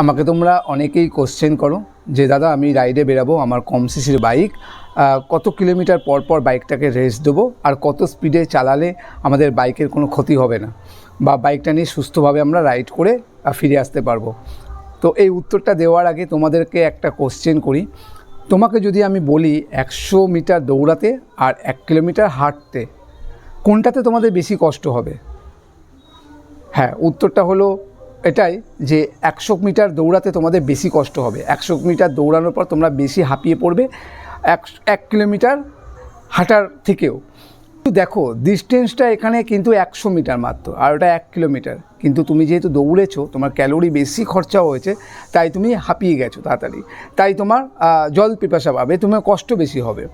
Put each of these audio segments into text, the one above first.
আমাকে তোমরা অনেকেই কোশ্চেন করো যে, দাদা, আমি রাইডে বেরাবো আমার কম সিসির বাইক কত কিলোমিটার পর পর বাইকটাকে রেস্ট দেবো আর কত স্পিডে চালালে আমাদের বাইকের কোনো ক্ষতি হবে না? বা বাইকটা নিয়ে সুস্থভাবে আমরা রাইড করে ফিরে আসতে পারব। তো এই উত্তরটা দেওয়ার আগে তোমাদেরকে একটা কোশ্চেন করি। তোমাকে যদি আমি বলি একশো মিটার দৌড়াতে আর এক কিলোমিটার হাঁটতে, কোনটাতে তোমাদের বেশি কষ্ট হবে? হ্যাঁ উত্তরটা হলো এটাই যে একশো মিটার দৌড়াতে তোমাদের বেশি কষ্ট হবে। একশো মিটার দৌড়ানোর পর তোমরা বেশি হাঁপিয়ে পড়বে। এক এক কিলোমিটার হাঁটার থেকেও। দেখো ডিস্টেন্সটা এখানে কিন্তু একশো মিটার মাত্র, আর ওটা এক কিলোমিটার। কিন্তু তুমি যেহেতু দৌড়েছো, তোমার ক্যালোরি বেশি খরচাও হয়েছে, তাই তুমি হাঁপিয়ে গেছো তাড়াতাড়ি। তাই তোমার জল পিপাসা পাবে তোমার কষ্ট বেশি হবে।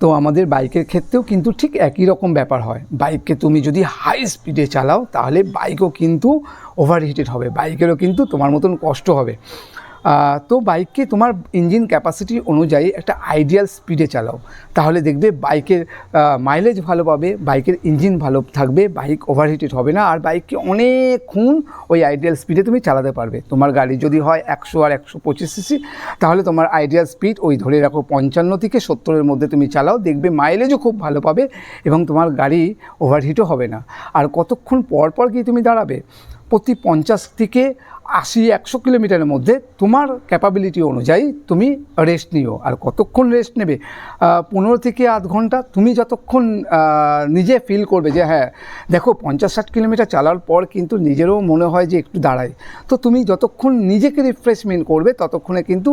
তো আমাদের বাইকের ক্ষেত্রেও কিন্তু ঠিক একই রকম ব্যাপার হয়। বাইককে তুমি যদি হাই স্পিডে চালাও, তাহলে বাইকও কিন্তু ওভারহিটেড হবে। বাইকেরও কিন্তু তোমার মতন কষ্ট হবে। তো বাইককে তোমার ইঞ্জিন ক্যাপাসিটি অনুযায়ী একটা আইডিয়াল স্পিডে চালাও। তাহলে দেখবে বাইকের মাইলেজ ভালো পাবে, বাইকের ইঞ্জিন ভালো থাকবে, বাইক ওভারহিটেড হবে না, আর বাইককে অনেকক্ষণ ওই আইডিয়াল স্পিডে তুমি চালাতে পারবে। তোমার গাড়ি যদি হয় একশো আর একশো পঁচিশ সিসি তাহলে তোমার আইডিয়াল স্পিড ওই ধরে রাখো পঞ্চান্ন থেকে সত্তরের মধ্যে তুমি চালাও, দেখবে মাইলেজও খুব ভালো পাবে এবং তোমার গাড়ি ওভারহিটও হবে না। আর কতক্ষণ পর পর কি তুমি দাঁড়াবে? প্রতি পঞ্চাশ থেকে আশি, একশো কিলোমিটারের মধ্যে তোমার ক্যাপাবিলিটি অনুযায়ী তুমি রেস্ট নিও। আর কতক্ষণ রেস্ট নেবে? পনেরো থেকে আধ ঘণ্টা তুমি যতক্ষণ নিজে ফিল করবে যে হ্যাঁ দেখো পঞ্চাশ, ষাট কিলোমিটার চালার পর কিন্তু নিজেরও মনে হয় যে একটু দাঁড়াই। তো তুমি যতক্ষণ নিজেকে রিফ্রেশমেন্ট করবে, ততক্ষণে কিন্তু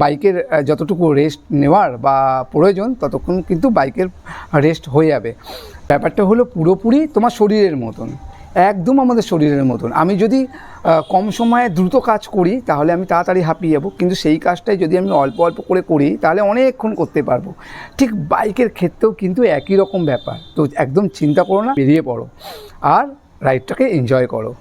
বাইকের যতটুকু রেস্ট নেওয়ার বা প্রয়োজন, ততক্ষণ কিন্তু বাইকের রেস্ট হয়ে যাবে। ব্যাপারটা হলো পুরোপুরি তোমার শরীরের মতন। একদম আমাদের শরীরের মতন। আমি যদি কম সময়ে দ্রুত কাজ করি, তাহলে আমি তাড়াতাড়ি হাঁপিয়ে যাব। কিন্তু সেই কাজটাই যদি আমি অল্প অল্প করে করি, তাহলে অনেকক্ষণ করতে পারব। ঠিক বাইকের ক্ষেত্রেও কিন্তু একই রকম ব্যাপার। তো একদম চিন্তা করো না, বেরিয়ে পড়ো। আর রাইডটাকে এনজয় করো।